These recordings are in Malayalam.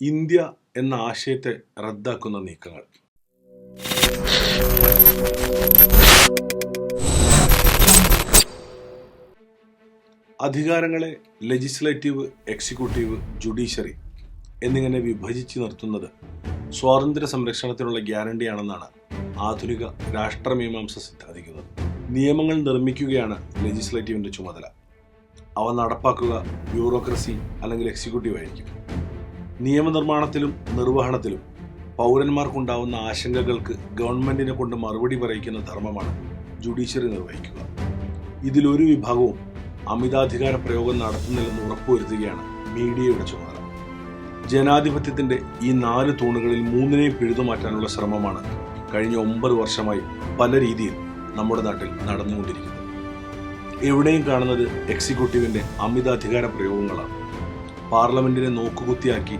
ഇന്ത്യ എന്ന ആശയത്തെ റദ്ദാക്കുന്ന നീക്കങ്ങൾ. അധികാരങ്ങളെ ലെജിസ്ലേറ്റീവ് എക്സിക്യൂട്ടീവ് ജുഡീഷ്യറി എന്നിങ്ങനെ വിഭജിച്ച് നിർത്തുന്നത് സ്വാതന്ത്ര്യ സംരക്ഷണത്തിനുള്ള ഗ്യാരണ്ടിയാണെന്നാണ് ആധുനിക രാഷ്ട്രമീമാംസ സിദ്ധാന്തിക്കുന്നത്. നിയമങ്ങൾ നിർമ്മിക്കുകയാണ് ലെജിസ്ലേറ്റീവിന്റെ ചുമതല. അവ നടപ്പാക്കുക ബ്യൂറോക്രസി അല്ലെങ്കിൽ എക്സിക്യൂട്ടീവ് ആയിരിക്കും. നിയമനിർമ്മാണത്തിലും നിർവഹണത്തിലും പൗരന്മാർക്കുണ്ടാവുന്ന ആശങ്കകൾക്ക് ഗവൺമെന്റിനെ കൊണ്ട് മറുപടി പറയിക്കുന്ന ധർമ്മമാണ് ജുഡീഷ്യറി നിർവഹിക്കുക. ഇതിലൊരു വിഭാഗവും അമിതാധികാര പ്രയോഗം നടത്തുന്നില്ലെന്ന് ഉറപ്പുവരുത്തുകയാണ് മീഡിയയുടെ ചുമതല. ജനാധിപത്യത്തിന്റെ ഈ നാല് തൂണുകളിൽ മൂന്നിനെയും പിഴുതുമാറ്റാനുള്ള ശ്രമമാണ് കഴിഞ്ഞ ഒമ്പത് വർഷമായി പല രീതിയിൽ നമ്മുടെ നാട്ടിൽ നടന്നുകൊണ്ടിരിക്കുന്നത്. എവിടെയും കാണുന്നത് എക്സിക്യൂട്ടീവിന്റെ അമിതാധികാര പ്രയോഗങ്ങളാണ്. പാർലമെന്റിനെ നോക്കുകുത്തിയാക്കി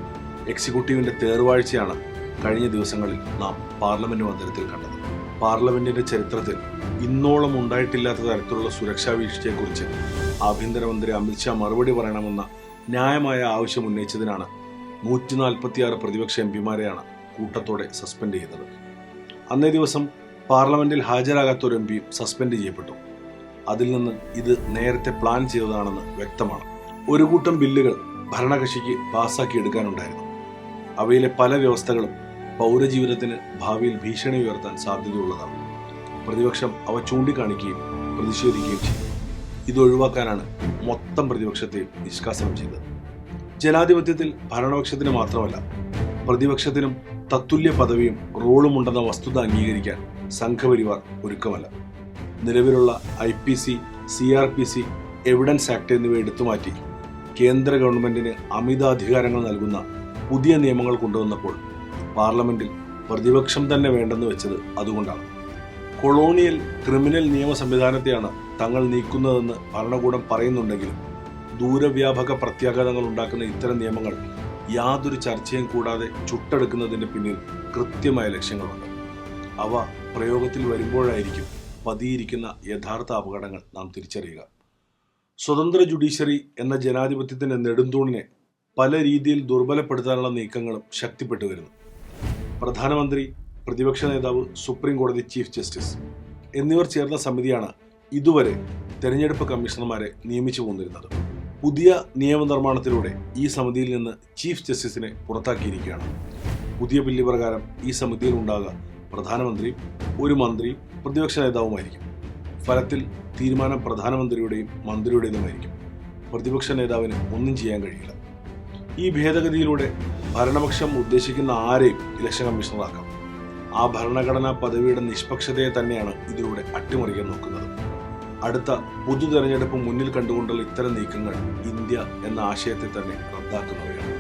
എക്സിക്യൂട്ടീവിന്റെ തേർവാഴ്ചയാണ് കഴിഞ്ഞ ദിവസങ്ങളിൽ നാം പാർലമെന്റ് മന്ദിരത്തിൽ കണ്ടത്. പാർലമെന്റിന്റെ ചരിത്രത്തിൽ ഇന്നോളം ഉണ്ടായിട്ടില്ലാത്ത തരത്തിലുള്ള സുരക്ഷാ വീഴ്ചയെക്കുറിച്ച് ആഭ്യന്തരമന്ത്രി അമിത്ഷാ മറുപടി പറയണമെന്ന ന്യായമായ ആവശ്യം ഉന്നയിച്ചതിനാണ് നൂറ്റി നാൽപ്പത്തിയാറ് പ്രതിപക്ഷ എം പിമാരെയാണ് കൂട്ടത്തോടെ സസ്പെൻഡ് ചെയ്തത്. അന്നേ ദിവസം പാർലമെന്റിൽ ഹാജരാകാത്ത ഒരു എം പിയും സസ്പെൻഡ് ചെയ്യപ്പെട്ടു. അതിൽ നിന്ന് ഇത് നേരത്തെ പ്ലാൻ ചെയ്തതാണെന്ന് വ്യക്തമാണ്. ഒരു കൂട്ടം ബില്ലുകൾ ഭരണകക്ഷിക്ക് പാസ്സാക്കി എടുക്കാനുണ്ടായിരുന്നു. അവയിലെ പല വ്യവസ്ഥകളും പൗരജീവിതത്തിന് ഭാവിയിൽ ഭീഷണി ഉയർത്താൻ സാധ്യതയുള്ളതാണ്. പ്രതിപക്ഷം അവ ചൂണ്ടിക്കാണിക്കുകയും പ്രതിഷേധിക്കുകയും ചെയ്തു. ഇത് ഒഴിവാക്കാനാണ് മൊത്തം പ്രതിപക്ഷത്തെ നിഷ്കാസനം ചെയ്തത്. ജനാധിപത്യത്തിൽ ഭരണപക്ഷത്തിന് മാത്രമല്ല പ്രതിപക്ഷത്തിനും തത്തുല്യ പദവിയും റോളും ഉണ്ടെന്ന വസ്തുത അംഗീകരിക്കാൻ സംഘപരിവാർ ഒരുക്കമല്ല. നിലവിലുള്ള I P C C R P C evidence act എന്നിവ എടുത്തുമാറ്റി കേന്ദ്ര ഗവൺമെന്റിന് അമിതാധികാരങ്ങൾ നൽകുന്ന പുതിയ നിയമങ്ങൾ കൊണ്ടുവന്നപ്പോൾ പാർലമെന്റിൽ പ്രതിപക്ഷം തന്നെ വേണ്ടെന്ന് വെച്ചത് അതുകൊണ്ടാണ്. കൊളോണിയൽ ക്രിമിനൽ നിയമ സംവിധാനത്തെയാണ് തങ്ങൾ നീക്കുന്നതെന്ന് ഭരണകൂടം പറയുന്നുണ്ടെങ്കിലും ദൂരവ്യാപക പ്രത്യാഘാതങ്ങൾ ഉണ്ടാക്കുന്ന ഇത്തരം നിയമങ്ങൾ യാതൊരു ചർച്ചയും കൂടാതെ ചുട്ടെടുക്കുന്നതിന് പിന്നിൽ കൃത്യമായ ലക്ഷ്യങ്ങളുണ്ട്. അവ പ്രയോഗത്തിൽ വരുമ്പോഴായിരിക്കും പതിയിരിക്കുന്ന യഥാർത്ഥ അപകടങ്ങൾ നാം തിരിച്ചറിയുക. സ്വതന്ത്ര ജുഡീഷ്യറി എന്ന ജനാധിപത്യത്തിന്റെ നെടുന്തൂണിനെ പല രീതിയിൽ ദുർബലപ്പെടുത്താനുള്ള നീക്കങ്ങളും ശക്തിപ്പെട്ടു വരുന്നു. പ്രധാനമന്ത്രി പ്രതിപക്ഷ നേതാവ് സുപ്രീം കോടതി ചീഫ് ജസ്റ്റിസ് എന്നിവർ ചേർന്ന സമിതിയാണ് ഇതുവരെ തെരഞ്ഞെടുപ്പ് കമ്മീഷണർമാരെ നിയമിച്ചു പോന്നിരുന്നത്. പുതിയ നിയമനിർമ്മാണത്തിലൂടെ ഈ സമിതിയിൽ നിന്ന് ചീഫ് ജസ്റ്റിസിനെ പുറത്താക്കിയിരിക്കുകയാണ്. പുതിയ ബില്ല് പ്രകാരം ഈ സമിതിയിൽ ഉണ്ടാകുക പ്രധാനമന്ത്രിയും ഒരു മന്ത്രിയും പ്രതിപക്ഷ നേതാവുമായിരിക്കും. ഫലത്തിൽ തീരുമാനം പ്രധാനമന്ത്രിയുടെയും മന്ത്രിയുടേതുമായിരിക്കും. പ്രതിപക്ഷ നേതാവിന് ഒന്നും ചെയ്യാൻ കഴിയില്ല. ഈ ഭേദഗതിയിലൂടെ ഭരണപക്ഷം ഉദ്ദേശിക്കുന്ന ആരെയും ഇലക്ഷൻ കമ്മീഷണറാക്കാം ആ ഭരണഘടനാ പദവിയുടെ നിഷ്പക്ഷതയെ തന്നെയാണ് ഇതിലൂടെ അട്ടിമറിക്കാൻ നോക്കുന്നത്. അടുത്ത പൊതു തെരഞ്ഞെടുപ്പ് മുന്നിൽ കണ്ടുകൊണ്ടുള്ള ഇത്തരം നീക്കങ്ങൾ ഇന്ത്യ എന്ന ആശയത്തെ തന്നെ റദ്ദാക്കുന്നവയാണ്.